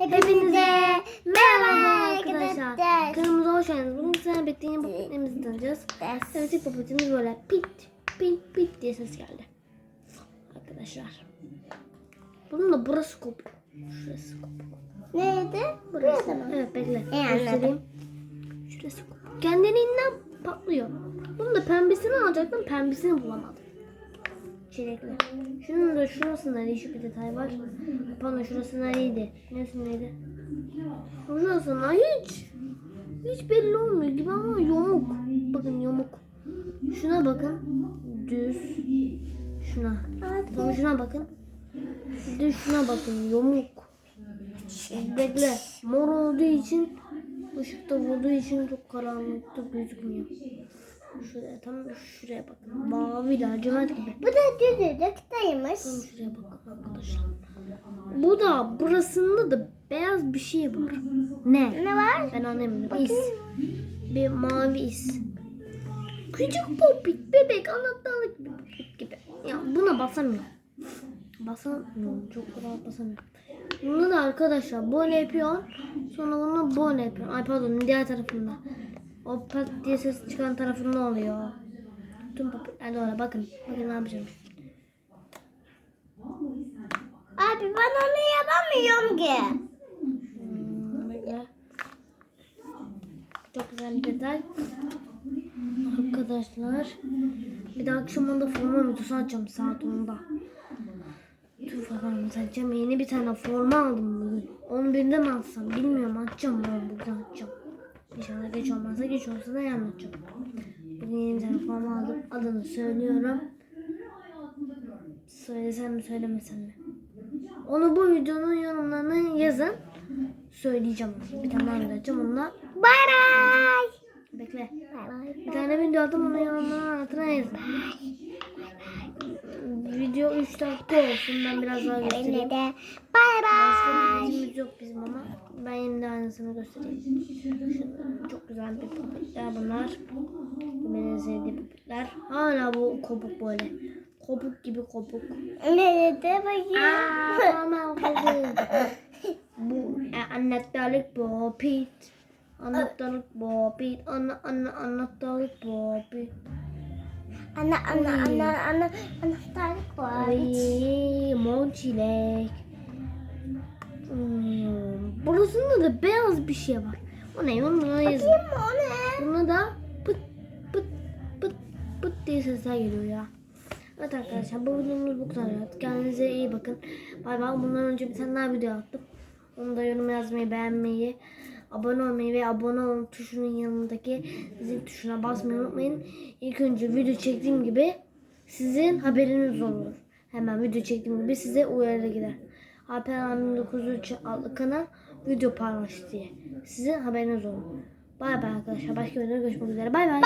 Hepinize merhaba arkadaşlar. Kanalımıza hoş geldiniz. Bugün sizlerle birlikte yeni popitlerimizi tanıyacağız. Evet ilk popitimiz böyle pit pit pit diye ses geldi. Arkadaşlar. Bunun da burası kopuk. Şurası kopuk. Neydi? Burası. Mı? Evet bekle. İyi, anladım. Şurası kopuk. Kendiliğinden patlıyor. Bunun da pembesini alacaktım. Pembesini bulamadım. Çilekli. Şunun da şurasında değişik bir detay var. Pardon şurasında iyiydi. Neresindeydi? Şurasında hiç hiç belli olmuyor gibi ama yamuk. Bakın yamuk. Şuna bakın. Düz. Şuna. Tamam şuna bakın. Düz şuna bakın. Yamuk. Bekle. Mor olduğu için ışıkta vurduğu için çok karanlıkta gözükmüyor. Şuraya tam şuraya bakın. Mavi lacivert gibi. Bu da düdüklükteymiş. Tam şuraya bakın arkadaşlar. Bu da burasında da beyaz bir şey var. Ne? Ne var? Ben anlamadım. İz. Bir mavi iz. Küçük popit bebek anahtarlık gibi popit gibi. Ya buna basamıyorum. Basamıyorum. Çok rahat basamıyorum. Bunu da arkadaşlar böyle yapıyor. Sonra bunu böyle yapıyor. Ay pardon diğer tarafında. O pat diye ses çıkan tarafında oluyor. Tüm popitler de öyle. Bakın. Bakın ne yapacağım. Abi ben onu yapamıyorum ki. Hmm, bekle. Çok güzel bir detay. Arkadaşlar. Bir de akşam onda forma videosu açacağım saat 10'da. Tüm forma açacağım. Yeni bir tane forma aldım bugün. Onu birden mi alsam bilmiyorum. Açacağım onu bugün açacağım. İnşallah geç olmazsa geç olsa da yarın açacağım. Bugün yeni forma aldım. Adını söylüyorum. Söylesem mi söylemesem mi? Onu bu videonun yorumlarına yazın. Söyleyeceğim. Bir tane açacağım onunla. Bye bye. Bekle. Bir tane video aldım onu yorumların altına yazın. Video 3 dakika olsun. Ben biraz daha göstereyim. de bye Başka bir videomuz yok bizim ama. Ben yine de aynısını göstereyim. Şunlar güzel bir popitler bunlar. Benim sevdiğim popitler. Hala bu kopuk böyle. Kopuk gibi kopuk. Ne de bakayım. Aa, Aman kopuk. Bu e, anahtarlık popit. Anahtarlık popit. Ana, ana, anahtarlık popit. Ana ana ana ana anahtarlık var. Ay, mor çilek. Hmm, burasında da beyaz bir şey var. O ne? Onu yazın. Kim o ne? Buna da pıt pıt pıt pıt diye sesler geliyor ya. Evet arkadaşlar bu videomuz bu kadar. Kendinize iyi bakın. Bay bay. Bundan önce bir tane daha video attım. Onu da yorum yazmayı, beğenmeyi, abone olmayı ve abone ol tuşunun yanındaki zil tuşuna basmayı unutmayın. İlk önce video çektiğim gibi sizin haberiniz olur. Hemen video çektiğim gibi size uyarı gider. Alper Amin 903 adlı video paylaş diye. Sizin haberiniz olur. Bay bay arkadaşlar. Başka videoda görüşmek üzere. Bay bay.